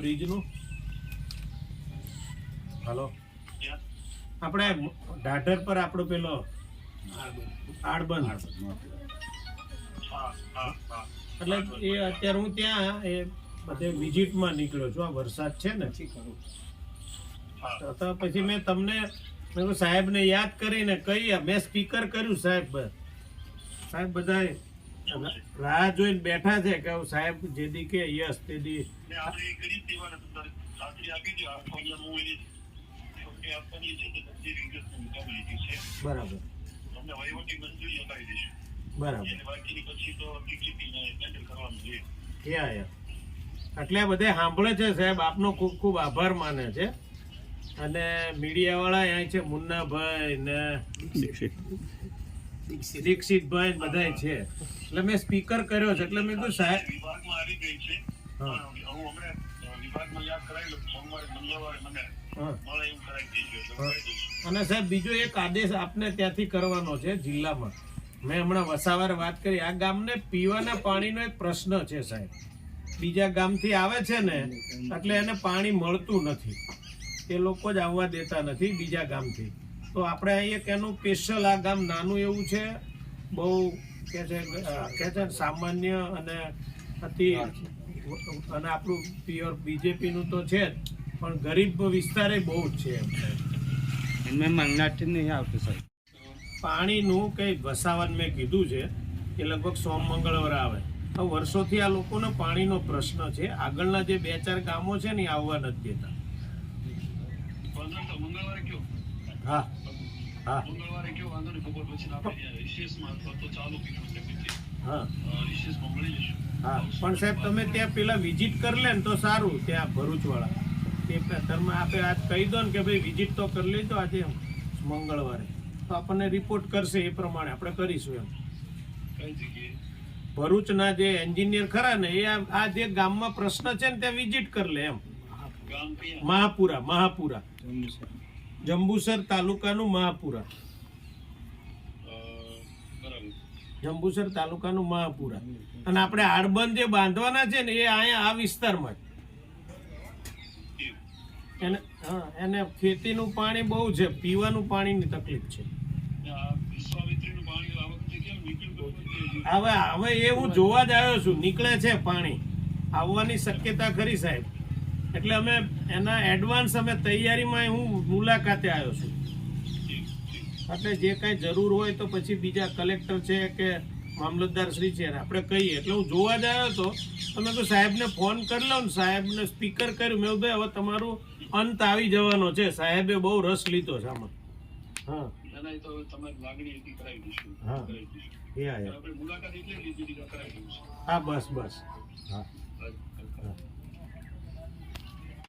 બ્રિજનું hello આપણે ઢાઢર પર આપણો પેલો આડબંધ. એટલે એ અત્યારે હું ત્યાં એ બધે વિઝિટમાં નીકળ્યો છું. આ વરસાદ છે ને. તો પછી મેં તમને સાહેબને યાદ કરીને કહી મેં સ્પીકર કર્યું સાહેબ. સાહેબ બધા રાહ જોઈને બેઠા છે કે સાહેબ સાહેબ જેદી કે યસ તેદી બરાબર. બરાબર. યા યા એટલે બધે સાંભળે છે સાહેબ આપનો ખૂબ ખૂબ આભાર માને છે. અને મીડિયા વાળા અહીં છે મુન્નાભાઈ ને દીક્ષિતભાઈ બધાય છે. એટલે મેં સ્પીકર કર્યો છે એટલે મેં કીધું સાહેબ વિભાગમાં આવી ગઈ છે. હું. હમણાં વિભાગમાં યાદ કરાવી લઉં સોમવારે મંગળવારે મને. અને સાહેબ બીજો એક આદેશ આપને ત્યાંથી કરવાનો છે જિલ્લામાં. મેં હમણાં વસાવાર વાત કરી. આ ગામને પીવાના પાણીનો એક પ્રશ્ન છે સાહેબ. બીજા ગામથી આવે છે ને એટલે એને પાણી મળતું નથી. એ લોકો જ આવવા દેતા નથી બીજા ગામથી. તો આપણે એક એનું સ્પેશિયલ આ ગામ નાનું એવું છે. બહુ કે છે કે છે સામાન્ય અને અતિ અને આપણું પ્યોર બીજેપીનું તો છે જ પણ ગરીબ વિસ્તારે બહુ જ છે એમ. એમાં મંગનાથી નહીં આવતું સાહેબ. પાણીનું કંઈ વસાવટ મેં કીધું છે એ લગભગ સોમ મંગળવાર આવે. તો વર્ષોથી આ લોકોનો પાણીનો પ્રશ્ન છે. આગળના જે બે ચાર ગામો છે ને એ આવવા નથી દેતા. હા. હા. મંગળવારે કયો વાંધો નહીં બપોર પછી આપણે ત્યાં અથવા તો ચાલુ કીધું છે હા. અ, મળી જશું હા. પણ સાહેબ તમે ત્યાં પેલા વિઝિટ કરી લે ને તો સારું ત્યાં ભરૂચવાળા. તે તમે આપે આજ કહી દો ને કે ભાઈ વિઝિટ તો કરી લેજો આજે મંગળવારે. તો આપણને રિપોર્ટ કરશે એ પ્રમાણે આપણે કરીશું એમ. કઈ જગ્યાએ? ભરૂચના જે એન્જિનિયર ખરા ને એ આ આ જે ગામમાં પ્રશ્ન છે ને ત્યાં વિઝિટ કરી લે એમ. મહાપુરા મહાપુરા. જંબુસર તાલુકાનું મહાપુરા. જંબુસર તાલુકાનું મહાપુરા. અને આપણે આડબંધ જે બાંધવાના છે ને એ અહીંયા આ વિસ્તારમાં જ એને હા એને ખેતીનું પાણી બહુ છે. પીવાનું પાણીની તકલીફ છે. હવે હવે એ હું જોવા જ આવ્યો છું. નીકળે છે પાણી. આવવાની શક્યતા ખરી સાહેબ. એટલે અમે એના એડવાન્સ અમે તૈયારીમાં હું મુલાકાતે આવ્યો છું. એટલે જે કાંઈ જરૂર હોય તો પછી બીજા કલેક્ટર છે કે મામલતદાર શ્રી છે આપણે કહીએ. એટલે હું જોવા જ આવ્યો હતો તમે તો સાહેબને ફોન કરી લો ને સાહેબને સ્પીકર કર્યું. મેં ભાઈ હવે તમારું અંત આવી જવાનો છે. સાહેબે બહુ રસ લીધો છે આમાં હા. હા. બસ બસ. હા.